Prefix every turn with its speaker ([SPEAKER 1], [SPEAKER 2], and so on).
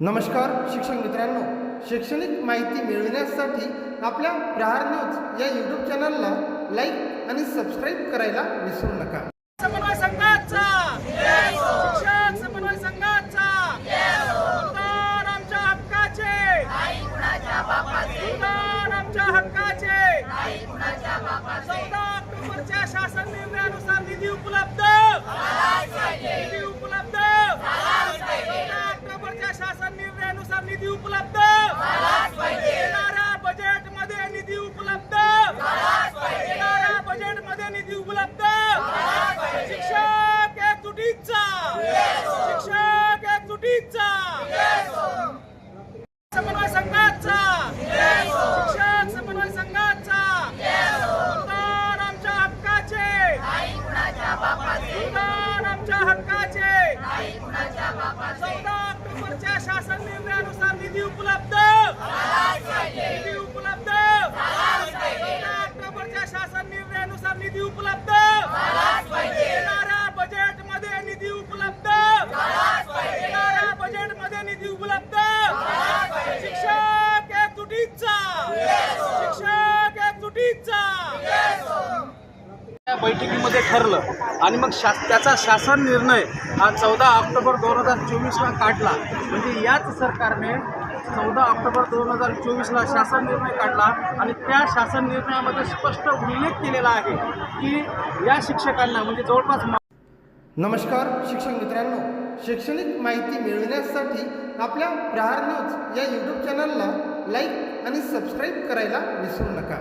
[SPEAKER 1] नमस्कार शिक्षक मित्रांनो. शैक्षणिक माहिती मिळविण्यासाठी आपल्या प्रहार न्यूज या यूट्यूब चॅनलला लाईक आणि सबस्क्राईब करायला विसरू नका.
[SPEAKER 2] समन्वय संघाचा. शिक्षक समन्वय संघाचा. मतदान आमच्या हक्काचे. मतदान आमच्या हक्काचे. चौदा ऑक्टोबरच्या शासन निर्णयानुसार निधी उपलब्ध निधी उपलब्ध चौदा ऑक्टोबरच्या शासन निर्णयानुसार निधी उपलब्ध येणाऱ्या बजेटमध्ये निधी उपलब्ध येणाऱ्या बजेटमध्ये निधी उपलब्ध शिक्षक एकजुटीचा शिक्षक एकजुटीचा समन्वय संघाचा शिक्षक समन्वय संघाचा मतदान आमच्या हक्काचे. मतदान आमच्या हक्काचे. चौदा ऑक्टोबरच्या शासन निर्णयानुसार निधी उपलब्ध निधी उपलब्ध चौदा ऑक्टोबरच्या शासन निर्णयानुसार निधी उपलब्ध येणाऱ्या बजेटमध्ये निधी उपलब्ध येणाऱ्या बजेटमध्ये निधी उपलब्ध शिक्षक एकजुटीचा शिक्षक एकजुटीचा
[SPEAKER 3] या बैठकीमध्ये ठरलं. आणि मग शास त्याचा शासन निर्णय हा चौदा ऑक्टोबर दोन हजार चोवीसला काढला. म्हणजे याच सरकारने चौदा ऑक्टोबर दोन हजार चोवीसला शासन निर्णय काढला आणि त्या शासन निर्णयामध्ये स्पष्ट उल्लेख केलेला आहे की या शिक्षकांना म्हणजे जवळपास
[SPEAKER 1] नमस्कार शिक्षक मित्रांनो. शैक्षणिक माहिती मिळविण्यासाठी आपल्या प्रहार न्यूज या यूट्यूब चॅनलला लाईक आणि सबस्क्राईब करायला विसरू नका.